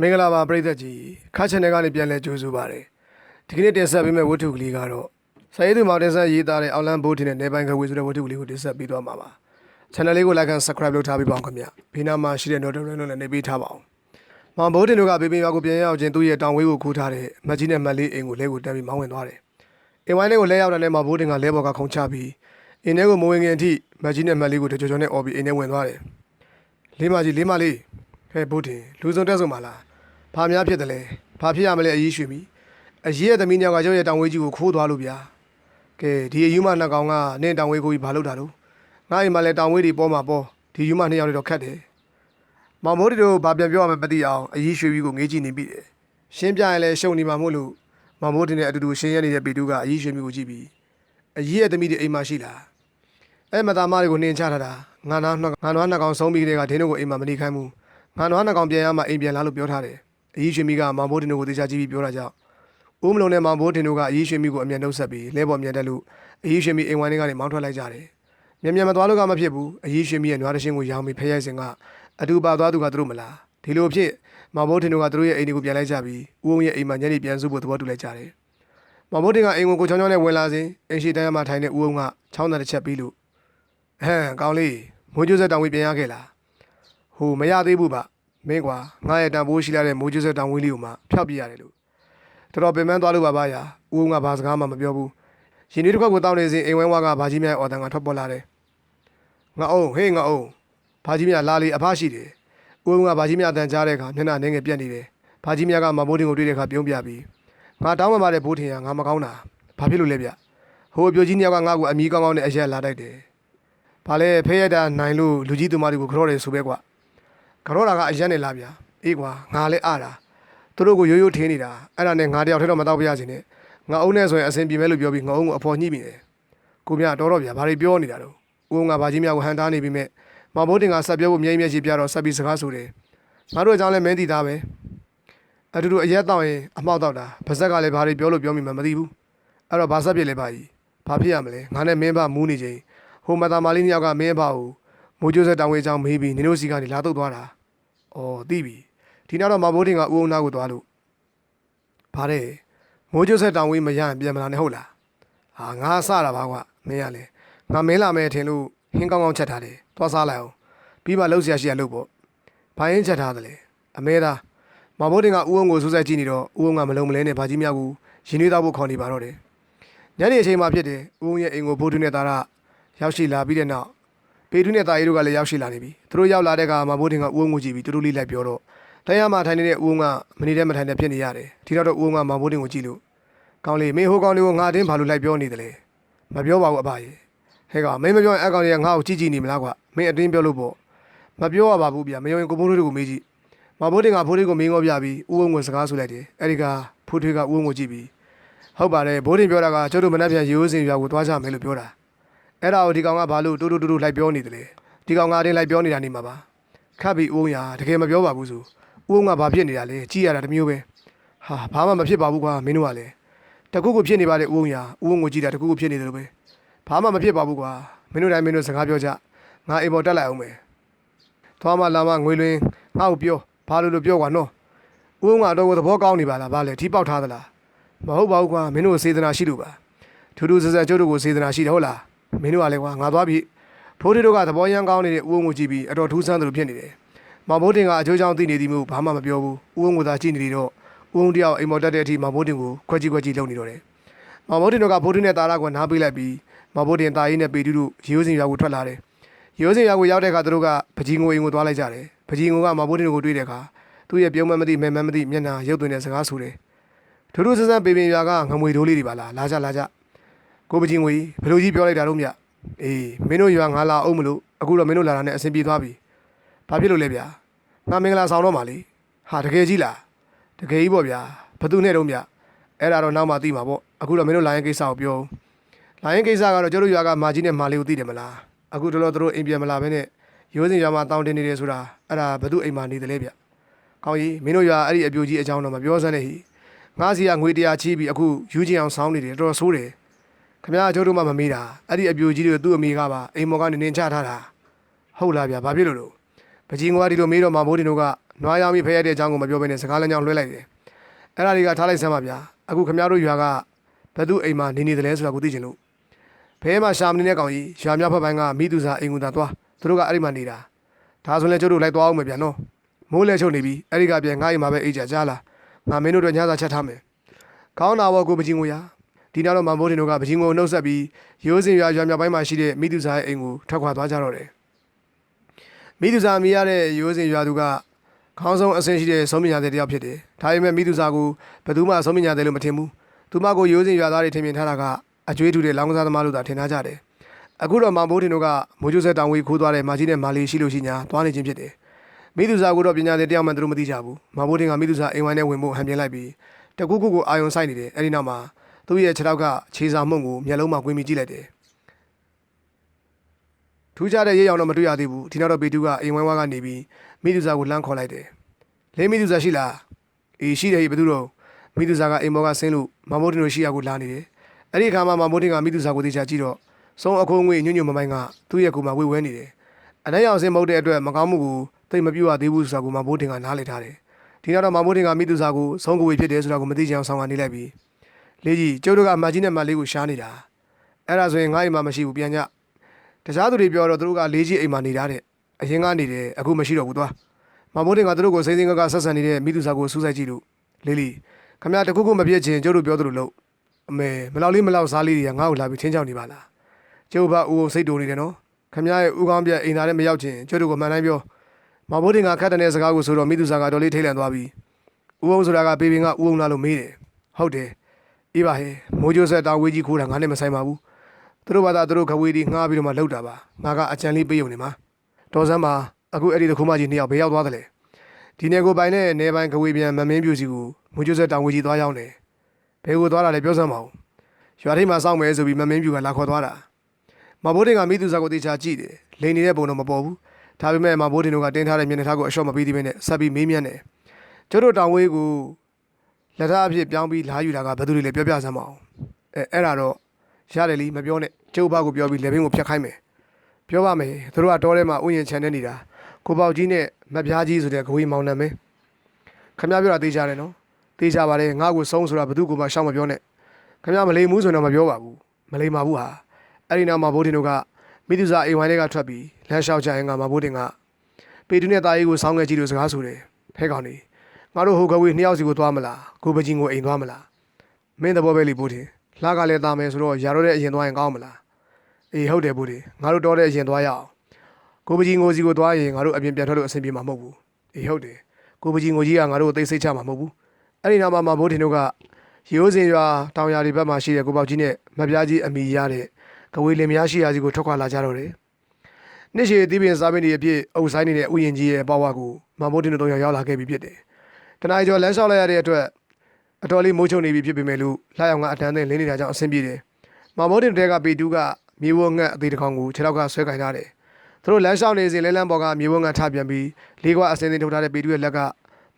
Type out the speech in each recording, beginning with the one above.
မင်္ဂလာပါပရိသတ်ကြီးခါချန်နယ်ကနေပြန်လဲကြိုးဆိုပါရစေဒီကနေ့တင်ဆက်ပေးမယ့်ဝတ္ထုကလေးကတော့စာရေးသူမောင်တင်ဆက်ရေးသားတဲ့အောက်လန်ဘိုးတင်တဲ့နေပိုင်ခွေဆိုတဲ့ဝတ္ထုကလေးကိုတင်ဆက်ပေးသွားမှာပါ channel လေးကို like and subscribe လုပ်ထားပေးပါအောင်ခင်ဗျဘေးနားမှာရှိတဲ့ notification လည်းနေပေးထားပါအောင်မောင်ဘိုးတင်တို့ကဘေးပင်ရွာကိုပြန်ရောက်ခြင်းသူ့ရဲ့တောင်ဝေးကိုခိုးထားတဲ့မတ်ကြီးနဲ့မတ်လေးအိမ်ကိုလဲကိုတန်းပြီးမောင်းဝင်သွားတယ်အိမ်ဝိုင်းလေးကိုလဲရောက်တဲ့နဲ့မောင်ဘိုးတင်ကလဲဘော်ကခုံချပြီးအိမ်ထဲကိုမဝင်ခင်အထိမတ်ကြီးနဲ့မတ်လေးကိုတကြောကြောနဲ့អော်ပြီးအိမ်ထဲဝင်သွားတယ်လေးမကြီးလေးမလေးဟဲ့ဘိုးတင်လူစုံတက်ဆုံပါလား ဘာများဖြစ်တယ်လဲဘာဖြစ်ရမလဲအရေးရွှေပြီအရေးရဲ့သမီးညောင်ကကျုပ်ရဲ့တောင်ဝေးကြီးကိုခိုးသွားလို့ဗျာကဲဒီအယူမနှစ်ကောင်ကနင့်တောင်ဝေးကိုကြီးဘာလုပ်တာလို့ငါအိမ်မှာလဲတောင်ဝေးတွေပေါ်မှာပေါ်ဒီယူမနှစ်ယောက်တွေတော့ခတ်တယ်မောင်မိုးတွေတို့ဘာပြန်ပြောရမလဲမသိအောင်အရေးရွှေပြီကိုငေးကြည့်နေပြီတယ်ရှင်းပြရင်လဲရှုံနေမှာမို့လို့မောင်မိုးတွေနဲ့အတူတူရှင်းရနေတဲ့ပေတူကအရေးရွှေပြီကိုကြည့်ပြီးအရေးရဲ့သမီးတွေအိမ်မှာရှိလားအဲ့မသားမတွေကိုနှင်ချထားတာငါနာငါနွားနှစ်ကောင်ဆုံးပြီးတဲ့ကဒင်းတို့ကိုအိမ်မှာမနေခိုင်းဘူးငါနွားနှစ်ကောင်ပြန်ရမှအိမ်ပြန်လာလို့ပြောထားတယ် အကြီးရွှေမီကမောင်ဘိုးတင်တို့ကိုတေချာကြည့်ပြီးပြောတာကြောင့်ဦးမလုံးနဲ့မောင်ဘိုးတင်တို့ကအကြီးရွှေမီကိုအမြန်နှုတ်ဆက်ပြီးလဲပေါ်မြန်တက်လို့အကြီးရွှေမီအိမ်ဝိုင်းထဲကနေမောင်းထွက်လိုက်ကြတယ်။မြန်မြန်မသွားလို့ကမဖြစ်ဘူးအကြီးရွှေမီရဲ့နွားတရှင်းကိုရောင်းပြီးဖျက်ရိုက်စင်ကအတူပါသွားသူကသူတို့မလားဒီလိုဖြစ်မောင်ဘိုးတင်တို့ကသူတို့ရဲ့အိမ်တွေကိုပြန်လိုက်ကြပြီးဦးအောင်ရဲ့အိမ်မှာညနေပြန်စုဖို့သဘောတူလိုက်ကြတယ်။မောင်ဘိုးတင်ကအိမ်ကိုကိုချောင်းချောင်းနဲ့ဝင်လာစဉ်အိမ်ရှိတိုင်းမှာထိုင်တဲ့ဦးအောင်ကချောင်းသားတစ်ချက်ပြီးလို့ဟမ်ကောင်းလေးမိုးကျိုးဆက်တောင်ဝေးပြန်ရခဲ့လားဟိုမရသေးဘူးဗျ မင်းကွာငါရဲ့တန်ဖိုးရှိလာတဲ့မိုးကျိုးဆက်တောင်ဝေးလေးကိုမှဖျောက်ပြရတယ်လို့တော်တော်ပင်ပန်းသွားလို့ပါပါရာဦးဦးကဘာစကားမှမပြောဘူးရင်ဒီတစ်ခွက်ကိုတောင်းနေစဉ်အိမ်ဝိုင်းဝါကဘာကြီးမြတ်အော်တန်ကထွက်ပေါ်လာတယ်ငါအောင်ဟေးငါအောင်ဘာကြီးမြတ်လာလေအဖရှိတယ်ဦးဦးကဘာကြီးမြတ်အတန်ကြားတဲ့အခါမျက်နှာနှင်းငယ်ပြက်နေတယ်ဘာကြီးမြတ်ကမဘိုးတင်ကိုတွေ့တဲ့အခါပြုံးပြပြီးငါတောင်းမှပါတဲ့ဘိုးထင်ရငါမကောင်းတာဘာဖြစ်လို့လဲဗျဟိုအပြိုကြီးနှစ်ယောက်ကငါ့ကိုအမီကောင်းကောင်းနဲ့အရက်လာတိုက်တယ်ဘာလဲဖဲရတာနိုင်လို့လူကြီးသူမတွေကိုကြောတယ်ဆိုပဲကွာ ကြောတာကအရက်နဲ့လာဗျအေးကွာငါလည်းအားတာသူတို့ကိုရိုးရိုးထင်းနေတာအဲ့ဒါနဲ့ငါတယောက်ထဲတော့မတော့ပြရစီနဲ့ငါအုံးနဲ့ဆိုရင်အဆင်ပြေမဲ့လို့ပြောပြီးငါအုံးကိုအဖော်ညှိမိတယ်ကိုမြတော်တော့ဗျာဘာတွေပြောနေတာတော့ဦးငါဘာကြီးများကိုဟန်တားနေပြီမဲ့မဘိုးတင်ကဆက်ပြောဖို့မြိတ်မြက်ကြီးပြတော့ဆက်ပြီးစကားဆိုတယ်ငါတို့အကြောင်းလည်းမင်းသိသားပဲအတူတူအရက်တော့ရင်အမောက်တော့တာဗဇက်ကလည်းဘာတွေပြောလို့ပြောမိမှမသိဘူးအဲ့တော့ဘာဆက်ပြစ်လဲပါကြီးဘာဖြစ်ရမလဲငါနဲ့မင်းဘမူးနေချိန်ဟိုမသားမလေးနှစ်ယောက်ကမင်းဘကိုမိုးကျိုးဆက်တောင်ဝေးချောင်းမေးပြီးနင်တို့စီကနေလာတော့သွားတာ အော်သိပြီဒီနောက်တော့မဘိုးတင်ကဦးအောင်နာကိုသွားလို့ဗါတဲ့မိုးကျိုးဆက်တောင်ဝေးမရရင်ပြန်မလာနဲ့ဟုတ်လားဟာငါစတာပါကွာမင်းရလေငါမင်းလာမယ်ထင်လို့ဟင်းကောင်းကောင်းချက်ထားတယ်သွားစားလိုက်အောင်ပြီးမှလှုပ်ရှားရှိရလှုပ်ပေါ့ဘာရင်ချက်ထားတယ်လေအမဲသားမဘိုးတင်ကဦးအောင်ကိုစူးစိုက်ကြည့်နေတော့ဦးအောင်ကမလုံးမလဲနဲ့ဘာကြီးမြောက်ကိုရင်နှွေးသားဖို့ခေါ်နေပါတော့တယ်ညနေအချိန်မှဖြစ်တယ်ဦးအောင်ရဲ့အိမ်ကိုဘိုးတွင်းနဲ့သားရရောက်ရှိလာပြီးတဲ့နောက် ပေတွင်းနဲ့သားရီတို့ကလည်းရောက်ရှိလာနေပြီသူတို့ရောက်လာတဲ့အခါမဘိုးတင်ကဦးအောင်ကိုကြည့်ပြီးတူတူလေးလိုက်ပြောတော့တရားမှာထိုင်နေတဲ့ဦးုံကမနေတဲ့မထိုင်တဲ့ဖြစ်နေရတယ်ဒီတော့တော့ဦးုံကမောင်ဘိုးတင်ကိုကြည့်လို့ကောင်းလေမင်းဟိုကောင်လေးကိုငါတင်းဘာလို့လိုက်ပြောနေတယ်လဲမပြောပါဘူးအဘကြီးဟဲ့ကောင်မင်းမပြောရင်အကောင်လေးကငါ့ကိုကြည့်ကြည့်နေမလားကွာမင်းအတင်းပြောလို့ပေါ့မပြောရပါဘူးဗျာမယုံရင်ကိုဘိုးတွေကိုမေးကြည့်မောင်ဘိုးတင်ကဘိုးတွေကိုမင်းငေါပြပြီးဦးုံကိုစကားဆိုလိုက်တယ်အဲ့ဒီကဖိုးထွေးကဦးုံကိုကြည့်ပြီးဟုတ်ပါတယ်ဘိုးတင်ပြောတာကကျုပ်တို့မနှက်ပြန်ရိုးစင်ရွာကိုသွားကြမယ်လို့ပြောတာ အဲ့ဒါကိုဒီကောင်ကဘာလို့တူတူတူတူလိုက်ပြောနေတယ်လဲဒီကောင်ကအတင်းလိုက်ပြောနေတာနေမှာပါခတ်ပြီးဦးုံရတကယ်မပြောပါဘူးဆိုဦးုံကဘာဖြစ်နေတာလဲကြည်ရတာတစ်မျိုးပဲဟာဘာမှမဖြစ်ပါဘူးကွာမင်းတို့ကလည်းတခုခုဖြစ်နေပါတဲ့ဦးုံညာဦးုံကိုကြည်တာတခုခုဖြစ်နေတယ်လို့ပဲဘာမှမဖြစ်ပါဘူးကွာမင်းတို့တိုင်းမင်းတို့စကားပြောကြငါအိမ်ပေါ်တက်လိုက်အောင်မယ်သွားမလာမငွေလွင်ငါ့ကိုပြောဘာလို့လို့ပြောကွာနော်ဦးုံကတော့သဘောကောင်းနေပါလားဘာလဲထီးပေါက်ထားသလားမဟုတ်ပါဘူးကွာမင်းတို့စေတနာရှိလို့ပါထူးထူးဆဆကျုပ်တို့ကိုစေတနာရှိတယ်ဟုတ်လား မင်းတို့ကလည်းကွာငါသွားပြီဖိုးတီတို့ကသဘောရမ်းကောင်းနေတဲ့ဦးုံကိုကြည့်ပြီးအတော်ထူးဆန်းသလိုဖြစ်နေတယ်မောင်ဘိုးတင်ကအကျိုးချောင်းသိနေသည်မို့ဘာမှမပြောဘူးဦးုံကိုသာကြည့်နေလေတော့ဦးုံတယောက်အိမ်မော်တက်တဲ့အထိမောင်ဘိုးတင်ကိုခွက်ကြီးခွက်ကြီးလုံနေတော့တယ်မောင်ဘိုးတင်တို့ကဘိုးတင်နဲ့တာရာကိုနားပေးလိုက်ပြီးမောင်ဘိုးတင်တာရေးနဲ့ပေတူးတို့ရိုးစင်ရွာကိုထွက်လာတယ်ရိုးစင်ရွာကိုရောက်တဲ့အခါသူတို့ကပကြီးငိုအိမ်ကိုသွားလိုက်ကြတယ်ပကြီးငိုကမောင်ဘိုးတင်ကိုတွေ့တဲ့အခါသူ့ရဲ့ပြုံးမမသိမဲမမသိမျက်နှာရုပ်သွင်းတဲ့စကားဆိုတယ်ထူးထူးဆန်းဆန်းပေပင်ရွာကငမွေတိုးလေးတွေပါလားလာကြလာကြ ကိုပကြီးငွေဘယ်လိုကြီးပြောလိုက်တာတော့မြအေးမင်းတို့ရွာငါလာအောင်မလို့အခုတော့မင်းတို့လာတာနဲ့အဆင်ပြေသွားပြီဘာဖြစ်လို့လဲဗျာငါမင်္ဂလာဆောင်တော့မှာလေဟာတကယ်ကြီးလားတကယ်ကြီးပေါ့ဗျာဘသူနဲ့တော့မြအဲ့ဒါတော့နောက်မှသိမှာပေါ့အခုတော့မင်းတို့လိုင်းကိစ္စကိုပြောလိုင်းကိစ္စကတော့ကျတို့ရွာကမာကြီးနဲ့မာလေးကိုသိတယ်မလားအခုတော့တို့တို့အိမ်ပြန်မလာဘဲနဲ့ရိုးစင်ရွာမှာတောင်းတင်နေတယ်ဆိုတာအဲ့ဒါဘသူအိမ်မှာနေတယ်လေဗျကောင်းကြီးမင်းတို့ရွာအဲ့ဒီအပြိုကြီးအကြောင်းတော့မပြောစမ်းနဲ့ဟိငါစီကငွေတရားချီးပြီးအခုယူချင်အောင်ဆောင်းနေတယ်တော်တော်ဆိုးတယ် ခမရကျတို့မှမမေးတာအဲ့ဒီအပြိုကြီးတွေသူ့အမေကပါအိမ်မော်ကနေနင်းချထားတာဟုတ်လားဗျဘာဖြစ်လို့လို့ပကြီးငွားဒီလိုမေးတော့မမိုးတင်တို့ကနွားရောင်ပြီးဖဲရတဲ့အကြောင်းကိုမပြောဘဲနဲ့စကားလမ်းကြောင်းလွှဲလိုက်တယ်အဲ့ဒါတွေကထားလိုက်စမ်းပါဗျာအခုခမရတို့ရွာကဘသူအိမ်မှာနေနေတယ်လဲဆိုတာကိုသိချင်လို့ဖဲမှာရှာမနေတဲ့ကောင်ကြီးရွာမြောက်ဘက်ပိုင်းကမိသူစာအိမ်ကူသာသွားသူတို့ကအဲ့ဒီမှာနေတာဒါဆိုရင်ကျုပ်တို့လိုက်သွားအောင်မယ်ဗျာနော်မိုးလဲချုပ်နေပြီအဲ့ဒီကပြန်ငါ့အိမ်မှာပဲအိတ်ကြကြားလာငါမင်းတို့အတွက်ညစာချက်ထားမယ်ခေါင်းနာဘောကိုပကြီးငိုရ ဒီနောက်တော့မန်ဘိုးတင်တို့ကပကြီးငိုနှုတ်ဆက်ပြီးရိုးစင်ရွာရွာမြောက်ပိုင်းမှာရှိတဲ့မိသူစာရဲ့အိမ်ကိုထွက်ခွာသွားကြတော့တယ်မိသူစာမိရတဲ့ရိုးစင်ရွာသူကခေါင်းဆုံးအဆင့်ရှိတဲ့ဆုံးမညာတဲ့တယောက်ဖြစ်တယ်။ဒါပေမဲ့မိသူစာကိုဘယ်သူမှဆုံးမညာတယ်လို့မထင်ဘူး။သူမကိုရိုးစင်ရွာသားတွေထင်မြင်ထားတာကအကျွေးတူတဲ့လောင်းကစားသမားလို့သာထင်ထားကြတယ်။အခုတော့မောင်ဘိုးတင်တို့ကမိုးကျိုးဆက်တောင်ဝေးခိုးသွားတဲ့မာကြီးနဲ့မာလီရှိလို့ရှိညာသွားနေခြင်းဖြစ်တယ်။မိသူစာကိုတော့ပညာတဲ့တယောက်မှသူတို့မသိကြဘူး။မောင်ဘိုးတင်ကမိသူစာအိမ်ဝိုင်းနဲ့ဝင်ဖို့ဟန်ပြင်းလိုက်ပြီးတကူကူကိုအာယုံဆိုင်နေတယ်။အဲဒီနောက်မှာ သူ့ရဲ့ခြေထောက်ကခြေစာမှုန့်ကိုမျက်လုံးမှာကွင်းမိကြည့်လိုက်တယ်။ထူးခြားတဲ့ရေရောင်တော့မတွေ့ရသေးဘူးဒီနောက်တော့ပေတူကအိမ်ဝိုင်းဝါးကနေပြီးမိသူစာကိုလှမ်းခေါ်လိုက်တယ်လေးမိသူစာရှိလားအေးရှိတယ်ဘယ်သူတော့မိသူစာကအိမ်ဘော်ကဆင်းလို့မမိုးတင်တို့ရှိရကိုလာနေတယ်အဲ့ဒီအခါမှာမမိုးတင်ကမိသူစာကိုတေချာကြည့်တော့စုံအခုံးငွေညွညွမမိုင်းကသူ့ရဲ့ကိုယ်မှာဝေဝဲနေတယ်အနိုင်အောင်စင်မဟုတ်တဲ့အတွက်မကောင်းမှုကိုသိမပြူရသေးဘူးဆိုတာကိုမမိုးတင်ကနားလည်ထားတယ်ဒီနောက်တော့မမိုးတင်ကမိသူစာကိုဆုံးကိုဝေဖြစ်တယ်ဆိုတာကိုမသိချင်အောင်ဆောင်ကနေလိုက်ပြီး လေးကြီးကျုပ်တို့ကအမကြီးနဲ့မလေးကိုရှားနေတာအဲ့ဒါဆိုရင်ငါ့အိမ်မှာမရှိဘူးပြန်ကြတခြားသူတွေပြောတော့သူတို့ကလေးကြီးအိမ်မှာနေတာတဲ့အရင်ကနေတယ်အခုမရှိတော့ဘူးသွားမမိုးတင်ကသူတို့ကိုစိမ့်စိမ့်ကကဆက်ဆံနေတဲ့မိသူစာကိုစူးစိုက်ကြည့်လို့လေးလေးခမရတခုခုမပြည့်ချင်ကျုပ်တို့ပြောသလိုလို့အမေမလောက်လေးမလောက်စားလေးတွေကငါ့ကိုလာပြီးချင်းချောင်းနေပါလားကျုပ်ဘဦးအောင်စိတ်တူနေတယ်နော်ခမရရဲ့ဦးကောင်းပြက်အိမ်သားနဲ့မရောက်ချင်ကျုပ်တို့ကမှန်တိုင်းပြောမမိုးတင်ကခတ်တဲ့စကားကိုဆိုတော့မိသူစာကတော်လေးထိတ်လန့်သွားပြီးဦးအောင်ဆိုတာကပေပင်ကဦးအောင်လားလို့မေးတယ်ဟုတ်တယ် အေးပါဟဲ့မိုးကျိုးဆက်တာဝေးကြီးခိုးတာငါနဲ့မဆိုင်ပါဘူးသူတို့ဘာသာသူတို့ခဝေးဒီငှားပြီးတော့မှလှုပ်တာပါငါကအကြံလေးပေးုံနေမှာတော်စမ်းပါအခုအဲ့ဒီတခုမကြီးနှစ်ယောက်ဘယ်ရောက်သွားသလဲဒီနယ်ကိုပိုင်နဲ့နေပိုင်ခဝေးပြန်မမင်းပြူစီကိုမွေးကျဆက်တောင်ဝေးကြီးသွားရောက်နေဘယ်ကိုသွားတာလဲပြောစမ်းပါဦးရွာထိပ်မှာစောင့်မယ်ဆိုပြီးမမင်းပြူကလာခေါ်သွားတာမဘိုးတင်ကမိသူစာကိုတေချာကြည့်တယ်လိန်နေတဲ့ပုံတော့မပေါ်ဘူးဒါပေမဲ့မဘိုးတင်တို့ကတင်းထားတဲ့မျက်နှာထားကိုအလျှော့မပေးသေးဘဲနဲ့ဆက်ပြီးမေးမြန်းတယ်ကျတို့တောင်ဝေးကို လက်ထားအဖြစ်ပြောင်းပြီးလာယူတာကဘယ်သူတွေလဲပြောပြစမ်းပါအောင်အဲအဲ့ဒါတော့ရတယ်လीမပြောနဲ့ကျုပ်ဘကိုပြောပြီးလေဘင်းကိုဖျက်ခိုင်းမယ်ပြောပါမယ်သူတို့ကတောထဲမှာဥယျာဉ်ခြံနေနေတာကိုပေါက်ကြီးနဲ့မပြားကြီးဆိုတဲ့ဂဝေးမောင်နှံမင်းခမရပြောတာသိကြတယ်နော်သိကြပါတယ်ငါ့ကိုဆုံးဆိုတာဘသူ့ကိုမှရှောက်မပြောနဲ့ခမရမလိမ်ဘူးဆိုတော့မပြောပါဘူးမလိမ်ပါဘူးဟာအဲ့ဒီနောက်မှာဘိုးတင်တို့ကမိသူစာအိမ်ဝိုင်းတွေကထွက်ပြီးလမ်းလျှောက်ကြရင်ကမဘိုးတင်ကပေတူနဲ့တာရီကိုစောင်းခဲ့ကြည့်လို့စကားဆိုတယ်ဖဲကောင်နေ ငါတို့ဟိုကဝေးနှစ်ယောက်စီကိုသွားမလားကိုပကြီးကိုအိမ်သွားမလားမင်းသဘောပဲလीဘိုးတင်လှကလည်းတာမယ်ဆိုတော့ရာတော့တဲ့အရင်သွားရင်ကောင်းမလားအေးဟုတ်တယ်ဘူးဒီငါတို့တော်တဲ့အရင်သွားရအောင်ကိုပကြီးငိုစီကိုသွားရင်ငါတို့အပြင်ပြန်ထွက်လို့အဆင်ပြေမှာမဟုတ်ဘူးအေးဟုတ်တယ်ကိုပကြီးငိုကြီးကငါတို့ကိုသိစိတ်ချမှာမဟုတ်ဘူးအဲ့ဒီနောက်မှာမဘိုးတင်တို့ကရိုးစင်ရွာတောင်ယာတွေဘက်မှာရှိတဲ့ကိုပေါက်ကြီးနဲ့မပြားကြီးအမိရတဲ့ကဝေးလင်မယားရှိရာစီကိုထွက်ခွာလာကြတော့တယ်နှစ်ရှည်သီးပင်စားပင်တွေအဖြစ်အုပ်ဆိုင်နေတဲ့ဥယျင်ကြီးရဲ့ဘဝကိုမဘိုးတင်တို့တော့ရောက်လာခဲ့ပြီဖြစ်တယ် တနင်္လာကျော်လမ်းလျှောက်လိုက်ရတဲ့အတွက်အတော်လေးမိုးချုံနေပြီဖြစ်ပေမဲ့လို့လှရောက်ကအတန်းသိလင်းနေတာကြောင့်အဆင်ပြေတယ်။မမောတင်တဲကပေတူးကမြေဝငှက်အသေးတစ်ကောင်ကိုခြေထောက်ကဆွဲကင်ထားတယ်။သူတို့လမ်းလျှောက်နေစဉ်လဲလန်းပေါ်ကမြေဝငှက်ထပြန်ပြီးလေးကွာအစင်းသိထုတ်ထားတဲ့ပေတူးရဲ့လက်က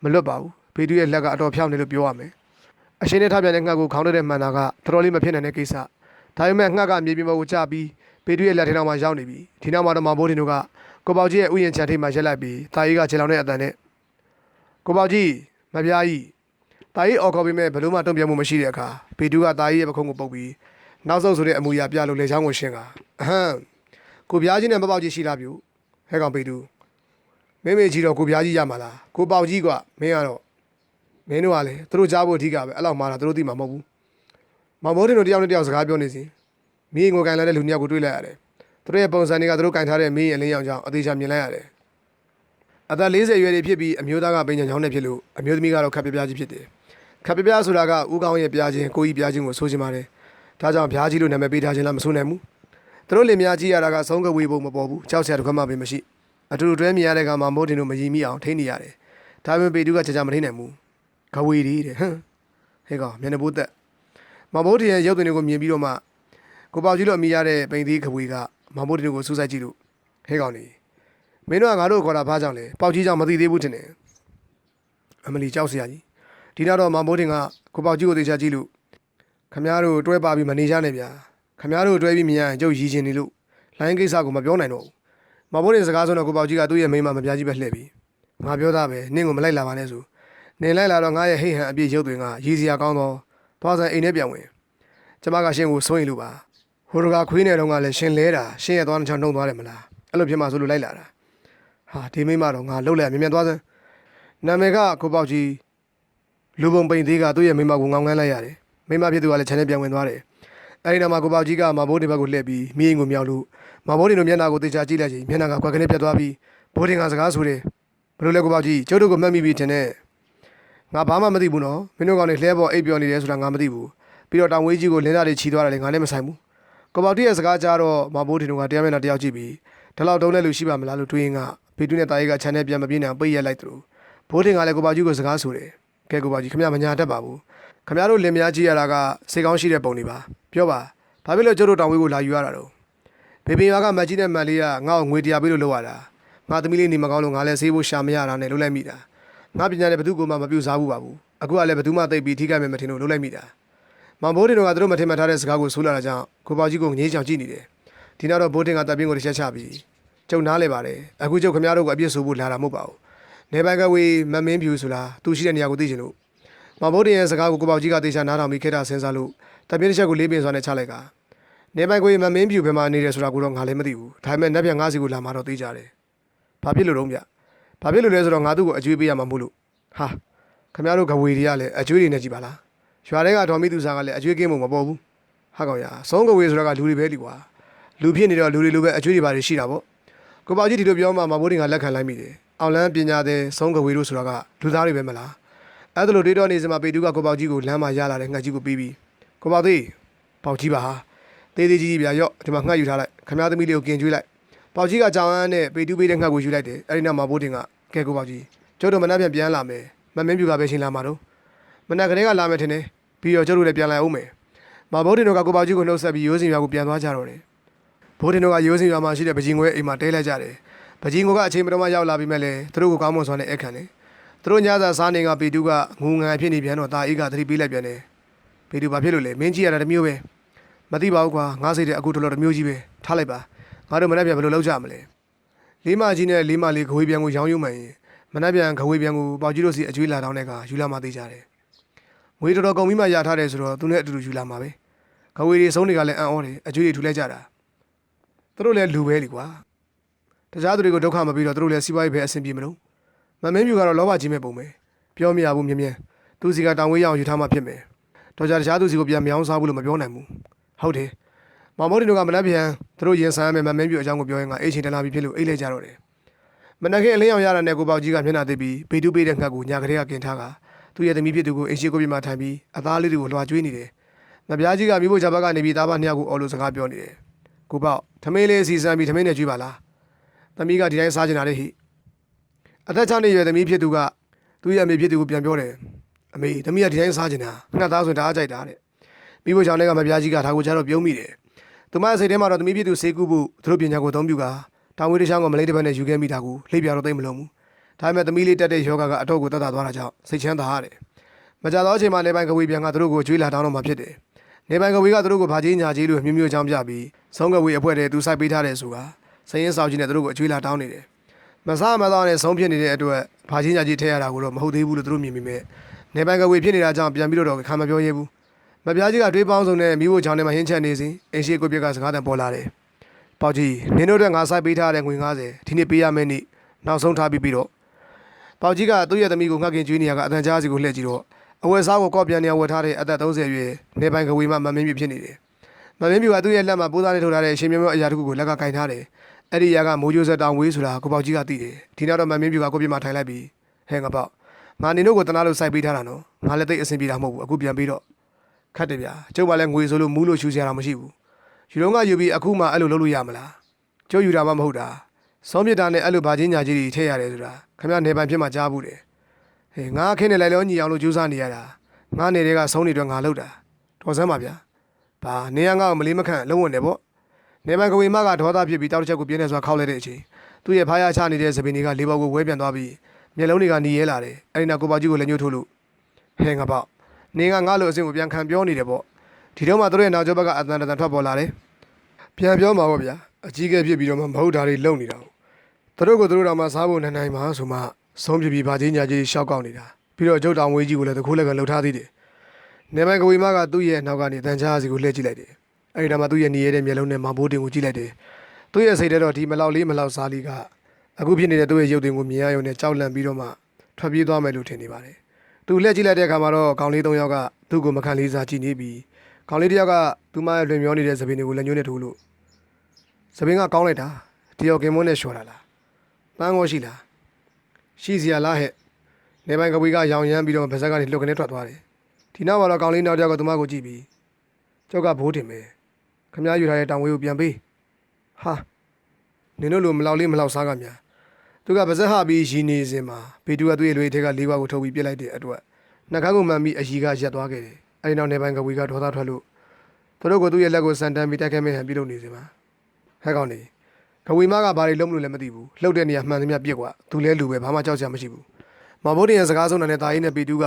မလွတ်ပါဘူး။ပေတူးရဲ့လက်ကအတော်ဖြောင်းနေလို့ပြောရမယ်။အရှင်နဲ့ထပြန်တဲ့ငှက်ကိုခေါင်းထဲမှန်တာကတော်တော်လေးမဖြစ်နိုင်တဲ့ကိစ္စ။ဒါပေမဲ့ငှက်ကမြေပြင်ပေါ်ကိုကျပြီးပေတူးရဲ့လက်ထဲနောက်မှာရောက်နေပြီ။ဒီနောက်မှာတော့မမောတင်တို့ကကိုပေါကြီးရဲ့ဥယျာဉ်ချန်ထိပ်မှာရက်လိုက်ပြီးတာကြီးကခြေလောင်တဲ့အတန်နဲ့ကိုပေါကြီး မပြားကြီးတာကြီးအော်ခေါ်ပြီးမဲ့ဘလို့မှတုံ့ပြန်မှုမရှိတဲ့အခါဘေတူကတာကြီးရဲ့ပခုံးကိုပုတ်ပြီးနောက်ဆုံးဆိုတဲ့အမူအရာပြလို့လေချောင်းကိုရှင်းကအဟမ်းကိုပြားကြီးနဲ့မပေါက်ကြီးရှိလားပြူဟဲကောင်ဘေတူမင်းမေကြီးတော့ကိုပြားကြီးရမှာလားကိုပေါက်ကြီးကမင်းကတော့မင်းတို့ကလည်းသူတို့ကြားဖို့အဓိကပဲအဲ့လောက်မှတာသူတို့သိမှာမဟုတ်ဘူးမောင်မိုးတင်တို့တယောက်နဲ့တယောက်စကားပြောနေစီမင်းငိုကန်လာတဲ့လူနှစ်ယောက်ကိုတွေ့လိုက်ရတယ်သူတို့ရဲ့ပုံစံတွေကသူတို့ကင်ထားတဲ့မင်းရဲ့အလင်းရောင်ကြောင့်အသေးချာမြင်လိုက်ရတယ် အသက်40ရွယ်တွေဖြစ်ပြီးအမျိုးသားကပင်ချန်ချောင်းနဲ့ဖြစ်လို့အမျိုးသမီးကတော့ခပ်ပြပြကြီးဖြစ်တယ်ခပ်ပြပြဆိုတာကဦးကောင်းရဲ့ပြားခြင်းကိုကြီးပြားခြင်းကိုဆိုချင်ပါတယ်ဒါကြောင့်ပြားကြီးလို့နာမည်ပေးထားခြင်းလားမဆိုနိုင်ဘူးသူတို့လင်မယားကြီးရတာကဆုံးကဝေးဖို့မပေါ်ဘူးကြောက်စရာတစ်ခွက်မှပဲမရှိအတူတူတွဲမြင်ရတဲ့ကမှာမိုးတင်တို့မယီမိအောင်ထိန်းနေရတယ်ဒါပေမဲ့ပေတူးကကြာကြာမထိန်းနိုင်ဘူးကဝေးဒီတဲ့ဟမ်ဟဲ့ကောင်မျက်နှာပိုးသက်မမိုးတင်ရဲ့ရုပ်သွင်းတွေကိုမြင်ပြီးတော့မှကိုပေါကြီးလို့အမိရတဲ့ပိန်သေးကဝေးကမမိုးတင်တို့ကိုစူးစိုက်ကြည့်လို့ဟဲ့ကောင်နေ မင်းတို့ကငါတို့ကိုခေါ်တာဘာကြောင့်လဲပေါကြီးကြောင့်မသိသေးဘူးထင်တယ်အမလီကြောက်စရာကြီးဒီနောက်တော့မောင်မိုးတင်ကကိုပေါကြီးကိုသေချာကြည့်လို့ခမည်းတော်တွဲပါပြီးမနေကြနဲ့ဗျာခမည်းတော်တွဲပြီးမြင်ရရင်ကျုပ်ရည်ချင်နေလို့လိုင်းကိစ္စကိုမပြောနိုင်တော့ဘူးမောင်မိုးတင်စကားဆိုတော့ကိုပေါကြီးကသူ့ရဲ့မိန်းမမပြားကြီးပဲလှည့်ပြီးငါပြောသားပဲနင့်ကိုမလိုက်လာပါနဲ့ဆိုနင်လိုက်လာတော့ငါရဲ့ဟိတ်ဟန်အပြည့်ရုပ်တွေကရည်စရာကောင်းတော့သွားစံအိမ်ထဲပြန်ဝင်ကျမကရှင်ကိုစိုးရင်လို့ပါဟိုတကခွေးနေတော့ကလည်းရှင်လဲတာရှင်ရဲ့သွားနှချောင်းနှုံသွားတယ်မလားအဲ့လိုဖြစ်မှဆိုလို့လိုက်လာတာ ဟာဒီမိမတော့ငါလှုပ်လိုက်မြင်မြန်သွားစမ်းနာမည်ကကိုပေါက်ကြီးလူပုံပိန်သေးကသူ့ရဲ့မိမကိုငောင်းငန်းလိုက်ရတယ်မိမဖြစ်သူကလည်းခြံထဲပြန်ဝင်သွားတယ်အဲ့ဒီနောက်မှာကိုပေါက်ကြီးကမဘိုးတွေဘက်ကိုလှည့်ပြီးမိရင်ကိုမြောက်လို့မဘိုးတွေတို့မျက်နှာကိုတေချာကြည့်လိုက်ချိန်မျက်နှာကကွက်ကနေပြတ်သွားပြီးဘိုးတင်ကစကားဆိုတယ်ဘယ်လိုလဲကိုပေါက်ကြီးကျုပ်တို့ကိုမှတ်မိပြီထင်တယ်ငါဘာမှမသိဘူးနော်မင်းတို့ကောင်တွေလှဲပေါ်အိပ်ပျော်နေတယ်ဆိုတာငါမသိဘူးပြီးတော့တောင်ဝေးကြီးကိုလင်းသားတွေခြီသွားတယ်လေငါလည်းမဆိုင်ဘူးကိုပေါတီရဲ့စကားကြားတော့မဘိုးတင်တို့ကတရားမျက်နှာတယောက်ကြည့်ပြီးဒီလောက်တုံးတဲ့လူရှိပါမလားလို့တွေးရင်က ဖေတူးနဲ့တာရီကခြံထဲပြန်မပြေးနိုင်ပိတ်ရက်လိုက်သူဘိုးတင်ကလည်းကိုပေါကြီးကိုစကားဆိုတယ်ကဲကိုပေါကြီးခမရမညာတတ်ပါဘူးခမရတို့လင်မယားကြီးရတာကစိတ်ကောင်းရှိတဲ့ပုံတွေပါပြောပါဘာဖြစ်လို့ကျတို့တောင်ဝေးကိုလာယူရတာတော့ဘေဘီရွာကမတ်ကြီးနဲ့မတ်လေးကငါ့ကိုငွေတရားပေးလို့လောက်ရတာငါသမီးလေးနေမကောင်းလို့ငါလည်းဆေးဖို့ရှာမရတာနဲ့လုံးလိုက်မိတာငါပညာနဲ့ဘယ်သူကမှမပြူစားဘူးပါဘူးအခုကလည်းဘယ်သူမှသိပ်ပြီးထိခိုက်မယ်မထင်လို့လုံးလိုက်မိတာမန်ဘိုးတင်တို့ကသူတို့မထင်မှတ်ထားတဲ့စကားကိုဆိုးလာတာကြောင့်ကိုပေါကြီးကိုငေးချောင်ကြည့်နေတယ်ဒီနောက်တော့ဘိုးတင်ကတပ်ပြင်းကိုတစ်ချက်ချပြီး ကျုံနားလဲပါတယ်အခုကျုပ်ခမရတို့ကိုအပြစ်ဆိုဖို့လာတာမဟုတ်ပါဘူးနေပိုင်ကဝေးမမင်းဖြူဆိုလားသူရှိတဲ့နေရာကိုသိချင်လို့မန်ဘိုးတင်ရဲ့စကားကိုကိုပေါကြီးကသေချာနားထောင်ပြီးခဲ့တာစဉ်းစားလို့တပ်ပြင်းတစ်ချက်ကိုလေးပင်စွာနဲ့ချလိုက်ကနေပိုင်ကိုမမင်းပြူဘယ်မှာနေတယ်ဆိုတာကိုတော့ငါလည်းမသိဘူးဒါပေမဲ့နက်ပြန်ငါးစီကိုလာမှတော့သိကြတယ်ဘာဖြစ်လို့တော့ဗျဘာဖြစ်လို့လဲဆိုတော့ငါသူ့ကိုအကျွေးပေးရမှာမို့လို့ဟာခင်ဗျားတို့ဂဝေတွေကလည်းအကျွေးတွေနဲ့ကြည်ပါလားရွာထဲကဒေါ်မီသူစားကလည်းအကျွေးကင်းမှုမပေါ်ဘူးဟာကောင်ရဆုံးဂဝေဆိုတာကလူတွေပဲလीကွာလူဖြစ်နေတော့လူတွေလိုပဲအကျွေးတွေပါရှိတာပေါ့ ကိုပေါကြီးဒီလိုပြောမှမဘိုးတင်ကလက်ခံလိုက်မိတယ်အောင်လန်းပညာတဲ့ဆုံးဂဝေတို့ဆိုတာကလူသားတွေပဲမလားအဲ့ဒါလိုတွေးတော့နေစမှာပေတူးကကိုပေါကြီးကိုလမ်းမှာရလာတဲ့ငှက်ကြီးကိုပြီးပြီးကိုပေါသေးပေါကြီးပါဟာသေးသေးကြီးကြီးဗျာရော့ဒီမှာငှက်ယူထားလိုက်ခမားသမီးလေးကိုกินကျွေးလိုက်ပေါကြီးကကြောင်အန်းနဲ့ပေတူးပေးတဲ့ငှက်ကိုယူလိုက်တယ်အဲ့ဒီနောက်မှာဘိုးတင်ကကဲကိုပေါကြီးကျုပ်တို့မနှက်ပြန်ပြန်လာမယ်မမင်းပြူကပဲချိန်လာမှာတော့မနှက်ကလေးကလာမယ်ထင်တယ်ပြီးတော့ကျုပ်တို့လည်းပြန်လာအောင်မယ်မဘိုးတင်တို့ကကိုပေါကြီးကိုနှုတ်ဆက်ပြီးရိုးစင်ရွာကိုပြန်သွားကြတော့တယ် ဘိုးတင်တို့ကရိုးစင်ရွာမှာရှိတဲ့ပကြီးငွေအိမ်မှာတဲလိုက်ကြတယ်ပကြီးငွေကအချိန်မတော်မှရောက်လာပြီးမဲ့လေသူတို့ကိုကောင်းမွန်စွာနဲ့အခန့်တယ်သူတို့ညစာစားနေကပေတူးကငူငံဖြစ်နေပြန်တော့တာအေးကသတိပေးလိုက်ပြန်တယ်ပေတူးဘာဖြစ်လို့လဲမင်းကြီးရတာတစ်မျိုးပဲမသိပါဘူးကွာငါစိတ်တဲ့အခုတော်တော်တစ်မျိုးကြီးပဲထားလိုက်ပါငါတို့မနေ့ပြန်ဘယ်လိုလုပ်ကြမလဲလေးမကြီးနဲ့လေးမလေးခဝေးပြန်ကိုရောင်းယူမှန်ရင်မနေ့ပြန်ခဝေးပြန်ကိုပေါကြီးတို့စီအကျွေးလာတောင်းတဲ့ကယူလာမှသိကြတယ်ငွေတော်တော်ကုန်ပြီးမှရထားတယ်ဆိုတော့သူနဲ့အတူတူယူလာမှာပဲခဝေးတွေဆုံးတွေကလည်းအံ့ဩတယ်အကျွေးတွေထူလိုက်ကြတာ သူတို့လည်းလူပဲလीကွာတခြားသူတွေကိုဒုက္ခမပြီးတော့သူတို့လည်းစီးပွားရေးပဲအဆင်ပြေမလို့မမင်းမြူကတော့လောဘကြီးမဲ့ပုံပဲပြောမရဘူးမြင်မြင်သူစီကတောင်ဝေးရအောင်ယူထားမှဖြစ်မယ်တော့ကြတခြားသူစီကိုပြန်မြောင်းစားဘူးလို့မပြောနိုင်ဘူးဟုတ်တယ်။မောင်မိုးတင်တို့ကမနက်ပြန်သူတို့ရင်ဆိုင်ရမယ်မမင်းပြူအကြောင်းကိုပြောရင်ကအိတ်ချင်းတလာပြီးဖြစ်လို့အိတ်လဲကြတော့တယ်။မနက်ခင်းအလင်းအောင်ရတာနဲ့ကိုပေါကြီးကမျက်နှာသိပ်ပြီးဘေတူးပေးတဲ့ငှက်ကိုညာကလေးကกินထားကသူ့ရဲ့သမီးဖြစ်သူကိုအိမ်ရှိကိုပြမထိုင်ပြီးအသားလေးတွေကိုလွှာကျွေးနေတယ်။မပြားကြီးကမိဖို့ဂျာဘက်ကနေပြီးသားပါနှစ်ယောက်ကိုအော်လို့စကားပြောနေတယ်။ ကိုပေါထမင်းလေးစီစံပြီးထမင်းနဲ့ကျွေးပါလား။သမီးကဒီတိုင်းစားကျင်တာလေဟိ။အသက်6နှစ်ရွယ်သမီးဖြစ်သူကသူ့ရဲ့အမေဖြစ်သူကိုပြန်ပြောတယ်။အမေသမီးကဒီတိုင်းစားကျင်တာငှက်သားဆိုရင်ဒါအားကြိုက်တာတဲ့။မိဖို့ကြောင့်လည်းကမပြားကြီးကဒါကိုကြတော့ပြုံးမိတယ်။သူမစိတ်ထဲမှာတော့သမီးပြည့်သူစေကူဖို့သူတို့ပညာကိုအသုံးပြုကတောင်ဝေးတစ်ချောင်းကမလေးတစ်ပတ်နဲ့ယူခဲ့မိတာကိုလှိပ်ပြတော့သိမ့်မလုံးဘူး။ဒါပေမဲ့သမီးလေးတက်တဲ့ယောဂကအတော့ကိုတက်တာသွားတာကြောင့်စိတ်ချမ်းသာရတယ်။မကြတော့အချိန်မှာနေပိုင်ကဝေးပြန်ကသူတို့ကိုကျွေးလာတောင်းတော့မှဖြစ်တယ်။နေပိုင်ကဝေးကသူတို့ကိုဗာကြီးညာကြီးလို့မျိုးမျိုးချောင်းပြပြီး ဆုံးကဝေးအဖွဲတဲ့သူစိုက်ပေးထားတယ်ဆိုတာစရင်ဆောင်ကြီးနဲ့သူတို့ကိုကျွေးလာတောင်းနေတယ်။မစားမသောနဲ့ဆုံးဖြစ်နေတဲ့အတွက်ဗာကြီးညာကြီးထည့်ရတာကိုတော့မဟုတ်သေးဘူးလို့သူတို့မြင်မိမဲ့နေပိုင်ကဝေးဖြစ်နေတာကြောင့်ပြန်ပြီးတော့ခံမပြောရဲဘူး။မပြားကြီးကတွေးပေါင်းစုံနဲ့မိဖို့ချောင်းထဲမှာဟင်းချက်နေစဉ်အင်ရှိကိုပြက်ကစကားတန်ပေါ်လာတယ်။ပေါက်ကြီးနင်းတို့တဲ့ငါစိုက်ပေးထားတဲ့ငွေ90ဒီနေ့ပေးရမယ့်နေ့နောက်ဆုံးထားပြီးပြီးတော့ပေါက်ကြီးကသူ့ရဲ့သမီးကိုငှက်ခင်ကျွေးနေရကအတန်ကြားစီကိုလှည့်ကြည့်တော့အဝယ်စားကိုကော့ပြန်နေဝယ်ထားတဲ့အသက်30ရွယ်နေပိုင်ကဝေမှမမင်းပြဖြစ်နေတယ်။ မမင်းပြကသူ့ရဲ့လက်မှာပိုးသားနဲ့ထုတ်ထားတဲ့အရှင်မျိုးမျိုးအရာတစ်ခုကိုလက်ကကင်ထားတယ်။အဲ့ဒီအရာကမိုးကြိုးဆက်တောင်ဝေးဆိုတာကိုပေါက်ကြီးကသိတယ်။ဒီနောက်တော့မမင်းပြကကိုပြမထိုင်လိုက်ပြီးဟဲငါပေါက်ငါနေတို့ကိုတနာလို့စိုက်ပေးထားတာနော်။ငါလည်းသိအဆင်ပြေတာမဟုတ်ဘူးအခုပြန်ပြီးတော့ခတ်တယ်ဗျာကျုပ်ကလည်းငွေဆိုလို့မူးလို့ရှူစရာတော့မရှိဘူးယူတော့ကယူပြီးအခုမှအဲ့လိုလုပ်လို့ရမလားကျုပ်ယူတာမှမဟုတ်တာစောမြစ်တာနဲ့အဲ့လိုဗာချင်းညာကြီးတွေထည့်ရတယ်ဆိုတာခမရနေပန်ဖြစ်မှကြားဘူးတယ်ဟေးငါအခင်းနဲ့လိုက်လို့ညီအောင်လို့ကြိုးစားနေရတာငါနေတဲ့ကဆုံးနေတော့ငါလောက်တာတော်စမ်းပါဗျာ ဘာနေရငါ့ကိုမလေးမခန့်လုံးဝင်တယ်ပေါ့နေပန်ကဝေမကဒေါသဖြစ်ပြီးတောက်တစ်ချက်ကိုပြင်းနေစွာခောက်လိုက်တဲ့အချိန်သူ့ရဲ့ဖားရချနေတဲ့သပင်တွေကလေးပေါက်ကိုဝဲပြန်သွားပြီးမျက်လုံးတွေကหนีရဲလာတယ်အဲ့ဒီနောက်ကိုပေါကြီးကိုလည်းညှို့ထိုးလို့ဟဲငါပေါ့နေကငါ့လိုအဆင့်ကိုပြန်ခံပြောနေတယ်ပေါ့ဒီတော့မှသူတို့ရဲ့နောက်ကျောဘက်ကအတန်တန်ထွက်ပေါ်လာတယ်ပြန်ပြောမှာပေါ့ဗျာအကြီးကဲဖြစ်ပြီးတော့မှမဟုတ်တာတွေလုံနေတာဟုတ်သူတို့ကိုသူတို့တော့မှစားဖို့နိုင်နိုင်ပါဆိုမှဆုံးဖြပြီးဗာချင်းညာကြီးရှောက်ကောက်နေတာပြီးတော့ကျုပ်တောင်ဝေးကြီးကိုလည်းတခိုးလက်ကလှုပ်ထားသေးတယ် နေမိုင်ကဝေမကသူ့ရဲ့နောက်ကနေတန်ချားစီကိုလှည့်ကြည့်လိုက်တယ်အဲဒီတော့မှသူ့ရဲ့နေရတဲ့မျက်လုံးနဲ့မဘိုးတင်ကိုကြည့်လိုက်တယ်သူ့ရဲ့စိတ်ထဲတော့ဒီမလောက်လေးမလောက်စားလေးကအခုဖြစ်နေတဲ့သူ့ရဲ့ရုပ်တင်ကိုမြင်ရရုံနဲ့ကြောက်လန့်ပြီးတော့မှထွက်ပြေးသွားမယ်လို့ထင်နေပါတယ်သူလှည့်ကြည့်လိုက်တဲ့အခါမှာတော့ကောင်လေး၃ယောက်ကသူ့ကိုမခံလေးစားကြည့်နေပြီးကောင်လေးတစ်ယောက်ကသူမရဲ့လွင်မျောနေတဲ့သပင်တွေကိုလက်ညှိုးနဲ့ထိုးလို့သပင်ကကောင်းလိုက်တာတယောက်ကင်မွန်းနဲ့လျှော်တာလားပန်းကောရှိလားရှိစရာလားဟဲ့နေပိုင်ကပွေးကရောင်ရမ်းပြီးတော့ဗဇက်ကနေလှုပ်ကနေထွက်သွားတယ် ဒီနောက်မှာတော့ကောင်လေးနောက်တစ်ယောက်ကသူမကိုကြည့်ပြီးကျောက်ကဘိုးတင်မယ်ခမည်းယူထားတဲ့တောင်ဝေးကိုပြန်ပေးဟာနင်တို့လိုမလောက်လေးမလောက်စားကများသူကဗဇက်ဟပြီးရီနေစင်မှာဘေတူကသူ့ရဲ့လွေထဲကလေးခွာကိုထုတ်ပြီးပြစ်လိုက်တဲ့အတွက်နှကန်းကိုမှန်ပြီးအရီကရက်သွားခဲ့တယ်အဲဒီနောက်နေပိုင်ကပွေးကဒေါသထွက်လို့သူတို့ကသူ့ရဲ့လက်ကိုစန်တန်းပြီးတိုက်ခဲမဲ့ဟန်ပြုလုပ်နေစင်မှာဟဲ့ကောင်နေ ကဝေမကဘာတွေလုံးမလို့လည်းမသိဘူးလှုပ်တဲ့နေရာမှန်သမျှပြစ်กว่าသူလဲလူပဲဘာမှကြောက်စရာမရှိဘူးမဘိုးတင်ရဲ့စကားဆုံးတဲ့တာရင်နဲ့ပီတူးက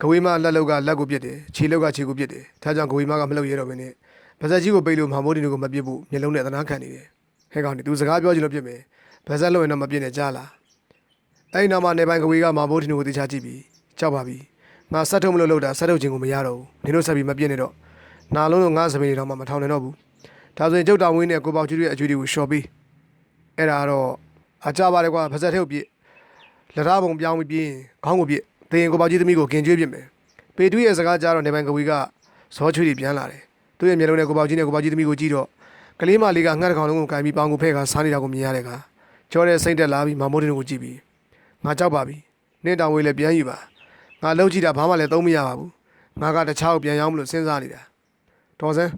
ကဝေမလက်လောက်ကလက်ကိုပြစ်တယ်ခြေလောက်ကခြေကိုပြစ်တယ်ဒါကြောင့်ကဝေမကမလှုပ်ရတော့ဘဲနဲ့ဗဇက်ကြီးကိုပိတ်လို့မဘိုးတင်တို့ကိုမပြစ်ဘူးမျက်လုံးနဲ့သနာခံနေတယ်ဟဲ့ကောင်နေသူစကားပြောချင်လို့ပြစ်မယ်ဗဇက်လို့ရင်တော့မပြစ်နဲ့ကြားလားအဲ့ဒီနောက်မှာနေပိုင်ကဝေကမဘိုးတင်တို့ကိုတေချာကြည့်ပြီးကြောက်ပါပြီငါဆက်ထုတ်မလို့လောက်တာဆက်ထုတ်ခြင်းကိုမရတော့ဘူးနင်တို့ဆက်ပြီးမပြစ်နဲ့တော့နာလုံးလို့ငါစပင်းတွေတော့မှမထောင်နိုင်တော့ဘူးဒါဆိုရင်ကျုပ်တောင်ဝင်းနဲ့ကိုပေါကြီးတို့ရဲ့အကျွေးတွေကိုရှော်ပြီးအဲ့ဒါတော့အကြပါလေကွာပါဇက်ထဲကိုပြစ်လက်ထားပုံပြောင်းပြီးပြင်းခေါင်းကိုပြစ် သေရင်ကိုပေါကြီးသမီးကိုကင်ကျွေးပြစ်မယ်ပေတူးရဲ့စကားကြားတော့နေပိုင်ကဝီကဇောချွေးတွေပြန်လာတယ်သူ့ရဲ့မျက်လုံးနဲ့ကိုပေါကြီးနဲ့ကိုပေါကြီးသမီးကိုကြည့်တော့ကလေးမလေးကငှက်တစ်ကောင်လုံးကိုကင်ပြီးပေါင်ကိုဖဲကစားနေတာကိုမြင်ရတဲ့ကကြောတဲ့စိတ်တက်လာပြီးမမိုးတင်ကိုကြည့်ပြီးငါကြောက်ပါပြီနင့်တောင်ဝေးလည်းပြန်ယူပါငါလှုပ်ကြည့်တာဘာမှလည်းသုံးမရပါဘူးငါကတခြားကိုပြန်ရောက်မလို့စဉ်းစားနေတာတော်စမ်း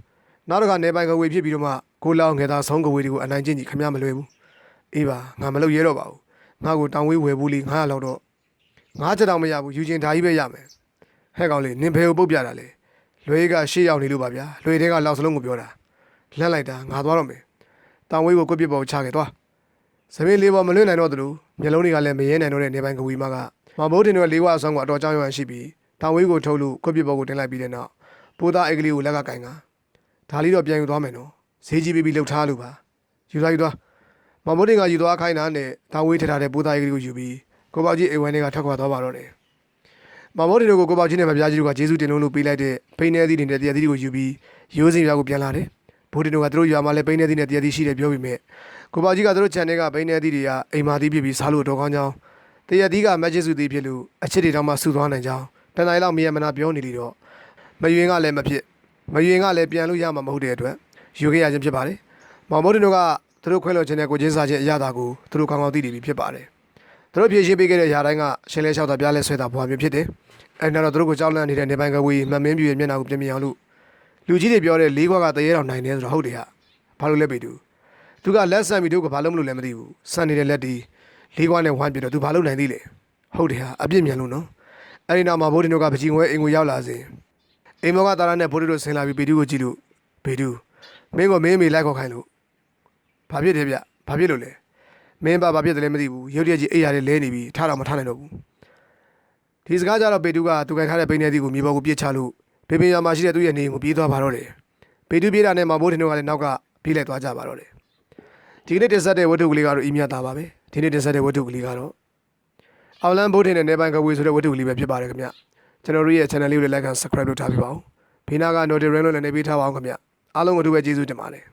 နောက်တစ်ခါနေပိုင်ကဝေဖြစ်ပြီးတော့မှကိုလောင်ငယ်သားဆုံးကဝေတွေကိုအနိုင်ကျင့်ကြည့်ခမရမလွယ်ဘူးအေးပါငါမလုပ်ရဲတော့ပါဘူးငါ့ကိုတောင်ဝေးဝယ်ဘူးလေ900လောက်တော့ ငါးချက်တောင်မရဘူးယူချင်းဓာကြီးပဲရမယ်ဟဲ့ကောင်လေးနင်ဘယ်ကိုပုတ်ပြတာလဲလွေကရှေ့ရောက်နေလို့ပါဗျာလွေတဲကလောက်စလုံးကိုပြောတာလှမ်းလိုက်တာငါသွားတော့မယ်တောင်ဝေးကိုကွက်ပြစ်ပေါ်ချခဲ့သွားစပင်းလေးပေါ်မလွင့်နိုင်တော့သလိုမျက်လုံးတွေကလည်းမရဲနိုင်တော့တဲ့နေပိုင်းကဝီမကမဘိုးတင်တို့လေးဝအဆောင်ကအတော်ကြောက်ရွံ့ရှိပြီးတောင်ဝေးကိုထုတ်လို့ကွက်ပြစ်ပေါ်ကိုတင်လိုက်ပြီးတဲ့နောက်ပိုးသားအိတ်ကလေးကိုလက်ကကင်ကဒါလေးတော့ပြန်ယူသွားမယ်နော်ဈေးကြီးပြီးပြီးလှုပ်ထားလို့ပါယူသွားယူသွားမမိုးတင်ကယူသွားခိုင်းတာနဲ့တောင်ဝေးထထားတဲ့ပိုးသားကြီးကိုယူပြီး ကိုပေါကြီးအိမ်ဝိုင်းတွေကထွက်ခွာသွားပါတော့တယ်။မမိုးတင်တို့ကိုကိုပေါကြီးနဲ့မပြားကြီးတို့ကဂျေစုတင်လုံးလို့ပေးလိုက်တဲ့ဖိနေသီးနေတဲ့တရားသီးတွေကိုယူပြီးရိုးစင်ရွာကိုပြန်လာတယ်။ဘိုးတင်တို့ကသူတို့ရွာမှာလည်းဖိနေသီးနဲ့တရားသီးရှိတယ်ပြောပြီးမြဲကိုပေါကြီးကသူတို့ခြံထဲကဖိနေသီးတွေကအိမ်မာသီးပြပြီးစားလို့တော့ကောင်းကြောင်းတရားသီးကမက်ဂျစ်စုသီးဖြစ်လို့အချစ်တွေတောင်မှဆူသွားနိုင်ကြောင်းတန်တိုင်းလောက်မရမနာပြောနေလေတော့မယွင်ကလည်းမဖြစ်မယွင်ကလည်းပြန်လို့ရမှာမဟုတ်တဲ့အတွက်ယူခဲ့ရခြင်းဖြစ်ပါတယ်။မောင်မိုးတင်တို့ကသူတို့ခွဲလို့ခြင်းနဲ့ကိုချင်းစားခြင်းအရာတာကိုသူတို့ကောင်းကောင်းသိနေပြီဖြစ်ပါတယ်။ သူတို့ဖြည့်ရှင်းပေးခဲ့တဲ့ຢာတိုင်းကရှင်းလဲလျှောက်တာပြားလဲဆွဲတာဘွားမျိုးဖြစ်တယ်။အဲနောက်တော့သူတို့ကိုကြောက်လန့်နေတဲ့နေပိုင်ကဝေးမှတ်မင်းပြူရဲ့မျက်နှာကိုပြင်မြင်အောင်လို့လူကြီးတွေပြောတဲ့လေးခွက်ကတရေတော်နိုင်တယ်ဆိုတော့ဟုတ်တယ်ဟာ။ဘာလို့လဲပေတူ။သူကလက်ဆန်ပြီးတို့ကဘာလို့မလို့လဲမသိဘူး။ဆန်နေတဲ့လက်ဒီလေးခွက်နဲ့ဝိုင်းပြတော့သူဘာလို့နိုင်သေးလဲ။ဟုတ်တယ်ဟာအပြစ်မြန်လို့နော်။အဲဒီနောက်မှာဘိုးတင်တို့ကပကြီးငွဲအိမ်ကိုရောက်လာစဉ်အိမ်မောကတာရနဲ့ဘိုးတင်တို့ဆင်လာပြီးပေတူကိုကြည့်လို့ပေတူမင်းကမင်းမေလိုက်ခေါ်ခိုင်းလို့ဘာဖြစ်တယ်ဗျဘာဖြစ်လို့လဲ မင်းပါဘာဖြစ်တယ်လဲမသိဘူးရုတ်တရက်ကြီးအိပ်ရတယ်လဲနေပြီထားတော့မထားနိုင်တော့ဘူးဒီစကားကြတော့ပေတူကသူကန်ထားတဲ့ပိနေသီးကိုမြေပေါ်ကိုပြစ်ချလို့ပေပင်ရွာမှာရှိတဲ့သူ့ရဲ့နေအိမ်ကိုပြေးသွားပါတော့တယ်ပေတူပြေးတာနဲ့မဘိုးတင်တို့ကလည်းနောက်ကပြေးလိုက်သွားကြပါတော့တယ်ဒီကနေ့တင်ဆက်တဲ့ဝတ္ထုကလေးကတော့အီးမြတ်သားပါပဲဒီနေ့တင်ဆက်တဲ့ဝတ္ထုကလေးကတော့အောင်လန်းဘိုးတင်တဲ့နေပိုင်းကဝေဆိုတဲ့ဝတ္ထုကလေးပဲဖြစ်ပါတယ်ခင်ဗျကျွန်တော်တို့ရဲ့ channel လေးကိုလည်း like and subscribe လုပ်ထားပေးပါဦးဘေးနားက notification လို့လည်းနေပေးထားပါအောင်ခင်ဗျအားလုံးကိုအထူးပဲကျေးဇူးတင်ပါတယ်